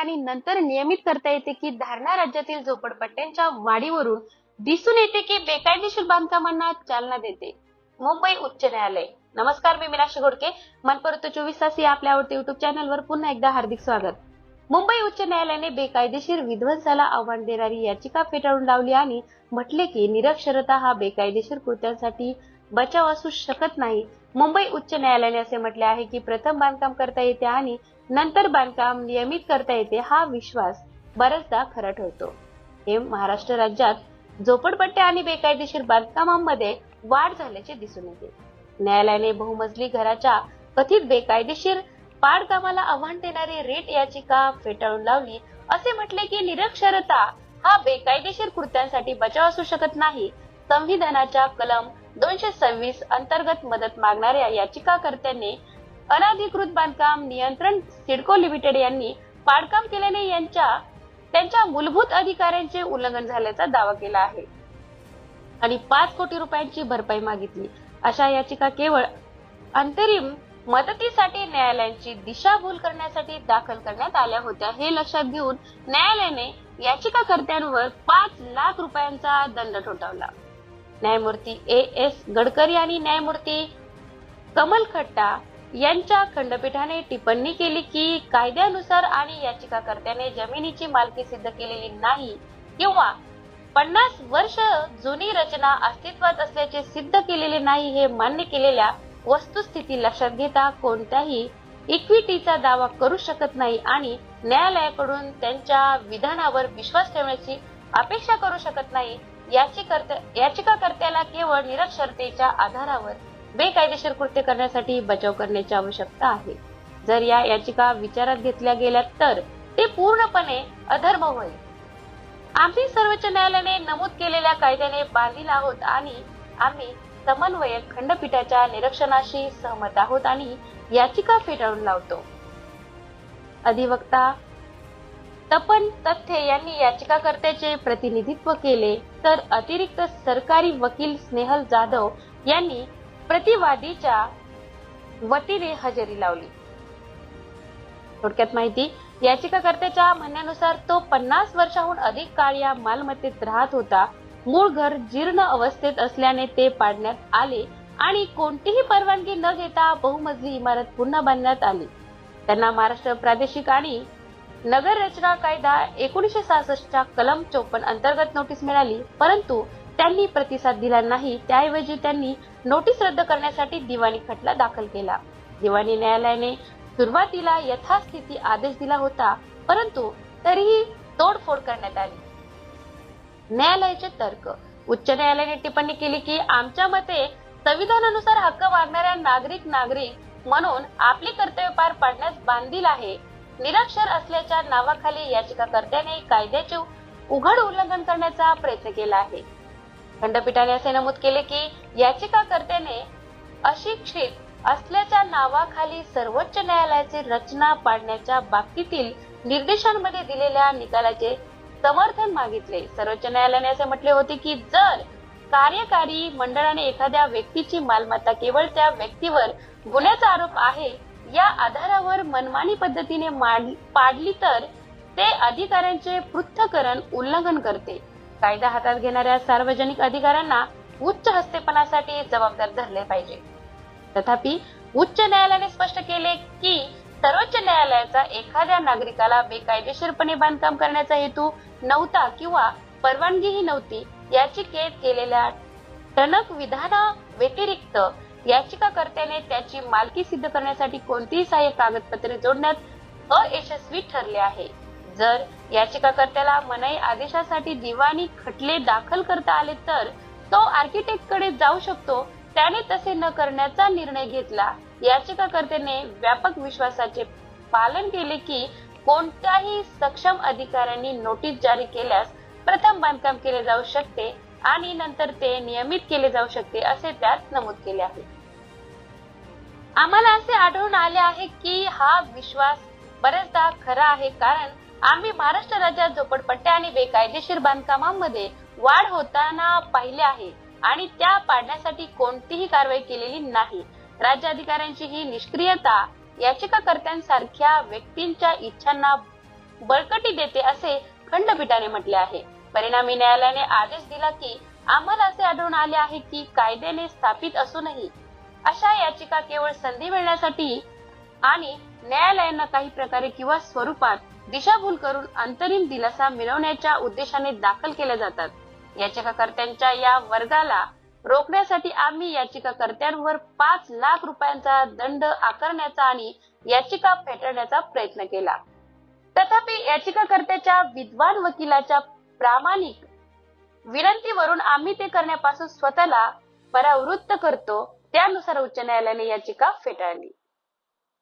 आणि नंतर नियमित करता येते की धारणा राज्यातील झोपडपट्ट्यांच्या वाढीवरून दिसून येते की बेकायदेशीर बांधकामांना चालना देते. मुंबई उच्च न्यायालय. नमस्कार मी मीनाक्षी घोडके. मनपर्यंत चोवीस तास या आपल्या आवडते युट्यूब चॅनलवर पुन्हा एकदा हार्दिक स्वागत. मुंबई उच्च न्यायालयाने बेकायदेशीर विध्वंसाला आव्हान देणारी याचिका फेटाळून लावली आणि म्हटले की निरक्षरता हा बेकायदेशीर कृत्यांसाठी बचाव असू शकत नाही. मुंबई उच्च न्यायालयाने असे म्हटले आहे की प्रथम बांधकाम करता येते आणि नंतर बांधकाम नियमित करता येते हा विश्वास बऱ्याचदा खरा ठरतो. हे महाराष्ट्र राज्यात झोपडपट्ट्या आणि बेकायदेशीर बांधकामांमध्ये वाढ झाल्याचे दिसून येते. न्यायालयाने बहुमजली घराच्या कथित बेकायदेशीर पाडकामाला आव्हान देणारी रेट याचिका फेटाळून लावली. असे म्हटले की निरक्षरता हा बेकायदेशीर कृत्यांसाठी बचाव असू शकत नाही. संविधानाच्या कलम दोनशे सव्वीस अंतर्गत मदत मागणाऱ्या याचिकाकर्त्यांनी अनधिकृत बांधकाम नियंत्रण सिडको लिमिटेड यांनी पाडकाम केल्याने यांच्या त्यांच्या मूलभूत अधिकारांचे उल्लंघन झाल्याचा दावा केला आहे. आणि पाच कोटी रुपयांची भरपाई मागितली. अशा याचिका केवळ अंतरिम मदतीसाठी न्यायालयांची दिशाभूल करण्यासाठी दाखल करण्यात आल्या होत्या हे लक्षात घेऊन न्यायालयाने याचिकाकर्त्यांवर पाच लाख रुपयांचा दंड ठोठावला. न्यायमूर्ती ए एस गडकरी आणि न्यायमूर्ती कमल खट्टा यांच्या खंडपीठाने टिप्पणी केली की कायद्यानुसार आणि याचिकाकर्त्याने जमिनीची मालकी सिद्ध केलेली नाही किंवा पन्नास वर्ष जुनी रचना अस्तित्वात असल्याचे सिद्ध केलेले नाही हे मान्य केलेल्या वस्तुस्थिती लक्षात घेता कोणत्याही इक्विटीचा दावा करू शकत नाही आणि न्यायालयाकडून त्यांच्या विधानावर विश्वास ठेवण्याची अपेक्षा करू शकत नाही. याचिकाकर्त्याला केवळ निरक्षरतेच्या आधारावर बेकायदेशीर कृत्य करण्यासाठी बचाव करण्याची आवश्यकता आहे. जर या याचिका विचारात घेतल्या गेल्या तर ते पूर्णपणे अधर्म होईल. आम्ही सर्वोच्च न्यायालयाने नमूद केलेल्या कायद्याने बांधील आहोत आणि आम्ही समन्वयक खंडपीठाच्या निरीक्षणाशी सहमत आहोत आणि याचिका फेटाळून लावतो. अधिवक्ता तपन तथ्य यांनी याचिकाकर्त्याचे प्रतिनिधित्व केले. तर अतिरिक्त सरकारी वकील स्नेहल जाधव यांनी प्रतिवादीच्या वतीने हजेरी लावली. थोडक्यात माहिती याचिकाकर्त्याच्या म्हणण्यानुसार तो पन्नास वर्षाहून अधिक काळ या मालमत्तेत राहत होता. मूळ घर जीर्ण अवस्थेत असल्याने ते पाडण्यात आले आणि कोणतीही परवानगी न घेता बहुमजली इमारत पुन्हा बांधण्यात आली. त्यांना महाराष्ट्र प्रादेशिक आणि नगर रचना कायदा एकोणीशे सहासष्टच्या कलम चोपन्न अंतर्गत नोटीस मिळाली परंतु त्यांनी प्रतिसाद दिला नाही. त्याऐवजी त्यांनी नोटीस रद्द करण्यासाठी दिवाणी खटला दाखल केला. दिवाणी न्यायालयाने सुरुवातीला यथास्थिती आदेश दिला होता परंतु तरीही तोडफोड करण्यात आली. न्यायालयाचे तर्क. उच्च न्यायालयाने टिप्पणी केली की आमच्या मते संविधानानुसार हक्क मागणाऱ्या नागरिक नागरिक म्हणून आपले कर्तव्य पार पाडण्यास बांधील आहे. निरक्षर असल्याच्या नावाखाली याचिकाकर्त्याने कायद्याचे उघड उल्लंघन करण्याचा प्रयत्न केला आहे. खंडपीठाने असे नमूद केले की याचिकाकर्त्याने अशिक्षित असल्याच्या नावाखाली सर्वोच्च न्यायालयाची रचना पाडण्याच्या बाबतीतील निर्देशांमध्ये दिलेल्या निकालाचे समर्थन मागितले. सर्वोच्च न्यायालयाने असे म्हटले होते की जर कार्यकारी मंडळाने एखाद्या व्यक्तीची मालमत्ता केवळ त्या व्यक्तीवर गुन्ह्याचा आरोप आहे या आधारावर मनमानी पद्धतीने पाडली तर ते अधिकाऱ्यांचे पृथ्थकरण उल्लंघन करते. कायदा हातात घेणाऱ्या सार्वजनिक अधिकाऱ्यांना उच्च हस्तेपणासाठी जबाबदार धरले पाहिजे. तथापि उच्च न्यायालयाने स्पष्ट केले की सर्वोच्च न्यायालयाचा एखाद्या नागरिकाला बेकायदेशीरपणे बांधकाम करण्याचा हेतू नव्हता किंवा परवानगीही नव्हती याची केद केलेल्या टणक विधाना व्यतिरिक्त याचिकाकर्त्याने त्याची मालकी सिद्ध करण्यासाठी कोणतीही सहाय्य कागदपत्रे जोडण्यात अयशस्वी ठरले आहे. जर याचिकाकर्त्याला मनाई आदेशासाठी दिवाणी खटले दाखल करता आले तर तो आर्किटेक्टकडे जाऊ शकतो. त्याने तसे न करण्याचा निर्णय घेतला. याचिकाकर्त्याने व्यापक विश्वासाचे पालन केले की कोणत्याही सक्षम अधिकाऱ्यांनी नोटीस जारी केल्यास प्रथम बांधकाम केले जाऊ शकते. आणि नंतर ते नियमित केले जाऊ शकते असे त्यात नमूद केले आहे. आम्हाला असे आढळून आले आहे की हा विश्वास बऱ्याचदा खरा आहे कारण आम्ही महाराष्ट्र राज्यात झोपडपट्ट्या आणि बेकायदेशीर बांधकामांमध्ये वाढ होताना पाहिले आहे आणि त्या पाडण्यासाठी कोणतीही कारवाई केलेली नाही. राज्य अधिकाऱ्यांची ही निष्क्रियता याचिकाकर्त्यांसारख्या व्यक्तींच्या इच्छांना बळकटी देते असे खंडपीठाने म्हटले आहे. परिणामी न्यायालयाने आदेश दिला की आम्हाला असे आढळून आले आहे की कायद्याने स्थापित असूनही अशा याचिका केवळ संधी मिळण्यासाठी आणि न्यायालयांना काही प्रकारे किंवा स्वरूपात दिशाभूल करून अंतरिम दिलासा मिळवण्याच्या उद्देशाने दाखल केल्या जातात. याचिकाकर्त्यांच्या या वर्गाला रोखण्यासाठी आम्ही याचिकाकर्त्यांवर पाच लाख रुपयांचा दंड आकारण्याचा आणि याचिका फेटाळण्याचा प्रयत्न केला. तथापि याचिकाकर्त्याच्या विद्वान वकिलाच्या प्रामाणिक. विनंतीवरून आम्ही ते करण्यापासून स्वतःला परावृत्त करतो त्यानुसार उच्च न्यायालयाने याचिका फेटाळली.